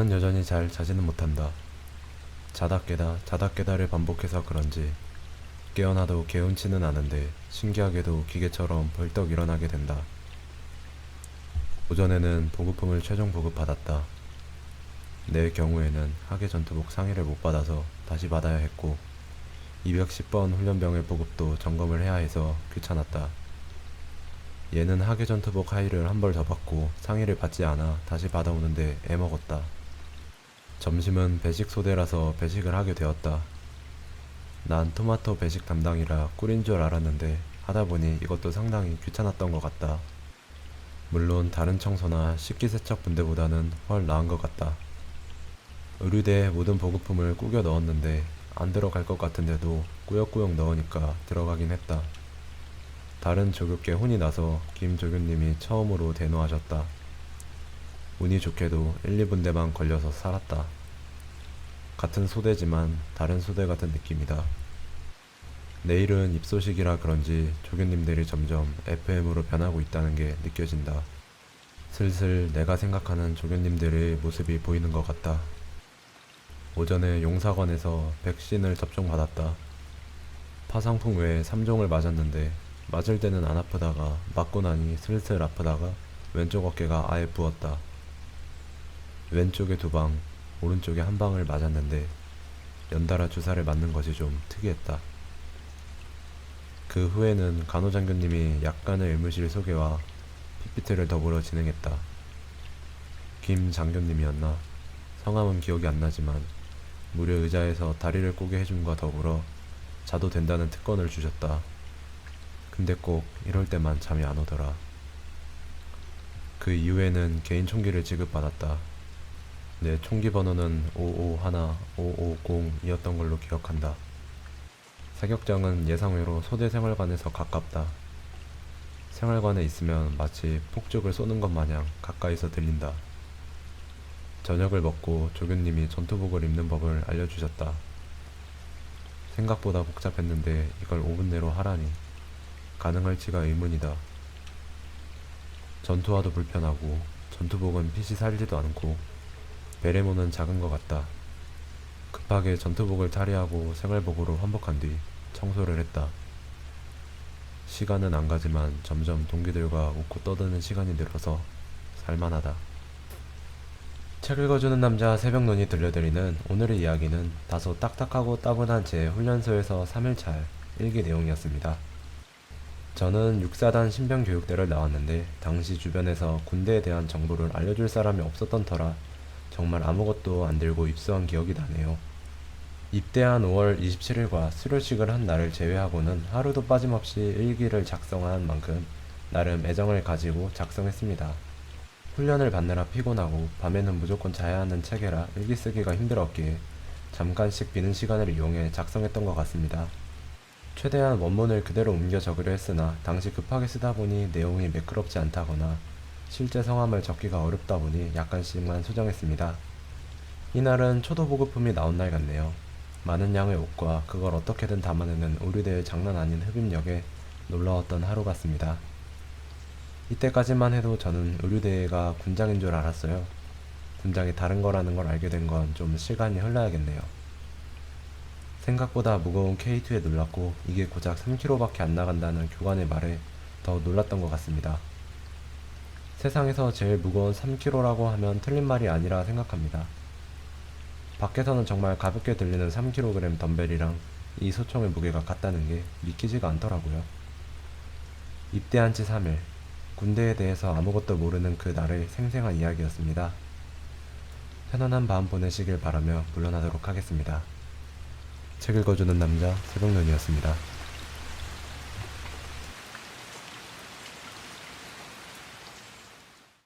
잠은 여전히 잘 자지는 못한다. 자다 깨다 자다 깨다를 반복해서 그런지 깨어나도 개운치는 않은데 신기하게도 기계처럼 벌떡 일어나게 된다. 오전에는 보급품을 최종 보급받았다. 내 경우에는 하계 전투복 상의를 못 받아서 다시 받아야 했고 210번 훈련병의 보급도 점검을 해야 해서 귀찮았다. 얘는 하계 전투복 하의를 한 벌 더 받고 상의를 받지 않아 다시 받아오는데 애먹었다. 점심은 배식 소대라서 배식을 하게 되었다. 난 토마토 배식 담당이라 꿀인 줄 알았는데 하다 보니 이것도 상당히 귀찮았던 것 같다. 물론 다른 청소나 식기 세척 분대보다는 훨 나은 것 같다. 의류대에 모든 보급품을 꾸겨 넣었는데 안 들어갈 것 같은데도 꾸역꾸역 넣으니까 들어가긴 했다. 다른 조교께 혼이 나서 김 조교님이 처음으로 대노하셨다. 운이 좋게도 1, 2분대만 걸려서 살았다. 같은 소대지만 다른 소대 같은 느낌이다. 내일은 입소식이라 그런지 조교님들이 점점 FM으로 변하고 있다는 게 느껴진다. 슬슬 내가 생각하는 조교님들의 모습이 보이는 것 같다. 오전에 용사관에서 백신을 접종받았다. 파상풍 외에 3종을 맞았는데 맞을 때는 안 아프다가 맞고 나니 슬슬 아프다가 왼쪽 어깨가 아예 부었다. 왼쪽에 두 방, 오른쪽에 한 방을 맞았는데 연달아 주사를 맞는 것이 좀 특이했다. 그 후에는 간호장교님이 약간의 의무실 소개와 PPT를 더불어 진행했다. 김 장교님이었나? 성함은 기억이 안 나지만 무료 의자에서 다리를 꼬게 해줌과 더불어 자도 된다는 특권을 주셨다. 근데 꼭 이럴 때만 잠이 안 오더라. 그 이후에는 개인 총기를 지급받았다. 내 총기 번호는 551-550이었던 걸로 기억한다. 사격장은 예상외로 소대 생활관에서 가깝다. 생활관에 있으면 마치 폭죽을 쏘는 것 마냥 가까이서 들린다. 저녁을 먹고 조교님이 전투복을 입는 법을 알려주셨다. 생각보다 복잡했는데 이걸 5분 내로 하라니 가능할지가 의문이다. 전투화도 불편하고 전투복은 핏이 살지도 않고 베레모는 작은 것 같다. 급하게 전투복을 탈의하고 생활복으로 환복한 뒤 청소를 했다. 시간은 안 가지만 점점 동기들과 웃고 떠드는 시간이 늘어서 살만하다. 책 읽어주는 남자 새벽 눈이 들려드리는 오늘의 이야기는 다소 딱딱하고 따분한 제 훈련소에서 3일차 일기 내용이었습니다. 저는 6사단 신병교육대를 나왔는데 당시 주변에서 군대에 대한 정보를 알려줄 사람이 없었던 터라 정말 아무것도 안 들고 입수한 기억이 나네요. 입대한 5월 27일과 수료식을 한 날을 제외하고는 하루도 빠짐없이 일기를 작성한 만큼 나름 애정을 가지고 작성했습니다. 훈련을 받느라 피곤하고 밤에는 무조건 자야 하는 체계라 일기 쓰기가 힘들었기에 잠깐씩 비는 시간을 이용해 작성했던 것 같습니다. 최대한 원문을 그대로 옮겨 적으려 했으나 당시 급하게 쓰다 보니 내용이 매끄럽지 않다거나 실제 성함을 적기가 어렵다 보니 약간씩만 수정했습니다. 이날은 초도 보급품이 나온 날 같네요. 많은 양의 옷과 그걸 어떻게든 담아내는 의류대의 장난 아닌 흡입력에 놀라웠던 하루 같습니다. 이때까지만 해도 저는 의류대가 군장인 줄 알았어요. 군장이 다른 거라는 걸 알게 된 건 좀 시간이 흘러야겠네요. 생각보다 무거운 K2에 놀랐고 이게 고작 3kg밖에 안 나간다는 교관의 말에 더 놀랐던 것 같습니다. 세상에서 제일 무거운 3kg라고 하면 틀린 말이 아니라 생각합니다. 밖에서는 정말 가볍게 들리는 3kg 덤벨이랑 이 소총의 무게가 같다는 게 믿기지가 않더라고요. 입대한 지 3일, 군대에 대해서 아무것도 모르는 그 날의 생생한 이야기였습니다. 편안한 밤 보내시길 바라며 물러나도록 하겠습니다. 책 읽어주는 남자 새벽눈이었습니다.